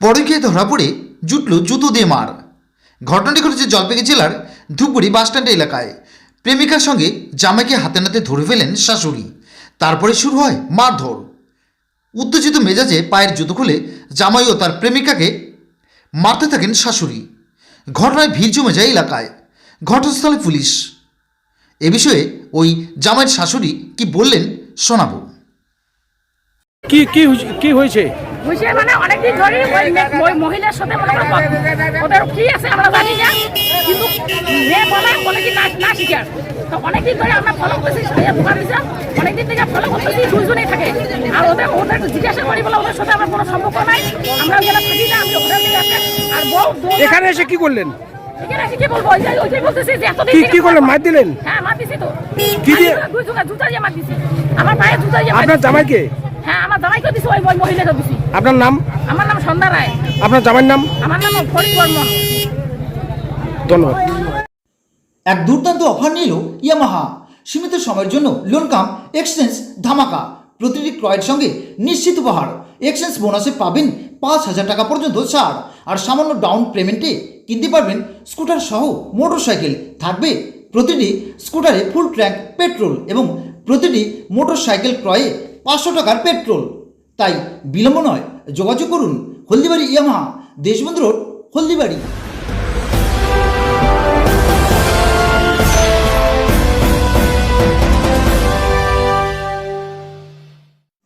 পরে গিয়ে ধরা পড়ে জুটল, জুতো দিয়ে মার। ঘটনাটি ঘটেছে জলপাইগুড়ি জেলার ধূপগুড়ি বাসস্ট্যান্ড এলাকায়। প্রেমিকার সঙ্গে জামাইকে হাতে নাতে ধরে ফেলেন শাশুড়ি। তারপরে শুরু হয় মারধর। উত্তেজিত মেজাজে পায়ের জুতো খুলে জামাই ও তার প্রেমিকাকে মারতে থাকেন শাশুড়ি। ঘটনায় ভিড় জমে যায় এলাকায়। ঘটনাস্থলে পুলিশ। এ বিষয়ে ওই জামাইয়ের শাশুড়ি কি বললেন শোনাবো। কি কি হয়েছে- মানে অনেকদিন ধরে ওই মহিলার সাথে মনে ওদের কি আছে আমরা জানি না কিন্তু মেয়ে বলে বলে কি না শিখার তো অনেকদিন ধরে আমরা ফলো সাইয়া দোকান দিয়েছে অনেকদিন থেকে ফলো করতেছি দুইজনেই থাকে। আর ওদের ওদের জিজ্ঞাসা করি বলে ওদের সাথে আমার কোনো সম্পর্ক নাই। আমরা ওখানে থাকি না আমি ওখানে থেকে আসে আর বউ এখানে এসে কি করলেন? এখানে এসে কি বলব? ওই যে- ওই বলতেছি যে এতদিন কি থেকে কি করলেন? মার দিলেন? হ্যাঁ মার দিছি তো। কি দিয়ে? দুই জুতা দিয়ে মার দিছি। আমার পায়ে জুতা দিয়ে মার আপনার দিছি। জামাইকে? হ্যাঁ আমার জামাইকে দিছি ওই ওই মহিলাকে দিছি আপনার নাম? আমার নাম সন্ধ্যা রায়। আপনার জামাইয়ের নাম? আমার নাম ফরিদ বর্মন। ধন্যবাদ। এক দুর্দান্ত অফার নিল ইয়ামাহা। সীমিত সময়ের জন্য লোন কাম এক্সচেঞ্জ ধামাকা। প্রতিটি ক্রয়ের সঙ্গে নিশ্চিত উপহার। এক্সচেঞ্জ বোনাসে পাবেন পাঁচ হাজার টাকা পর্যন্ত ছাড়। আর সামান্য ডাউন পেমেন্টে কিনতে পারবেন স্কুটার সহ মোটর সাইকেল থাকবে প্রতিটি স্কুটারে ফুল ট্র্যাক পেট্রোল এবং প্রতিটি মোটর সাইকেল ক্রয়ে পাঁচশো টাকার পেট্রোল। তাই বিলম্ব নয় যোগাযোগ করুন হলদিবাড়ি ইয়ামাহা দেশবন্ধু রোড হলদিবাড়ি।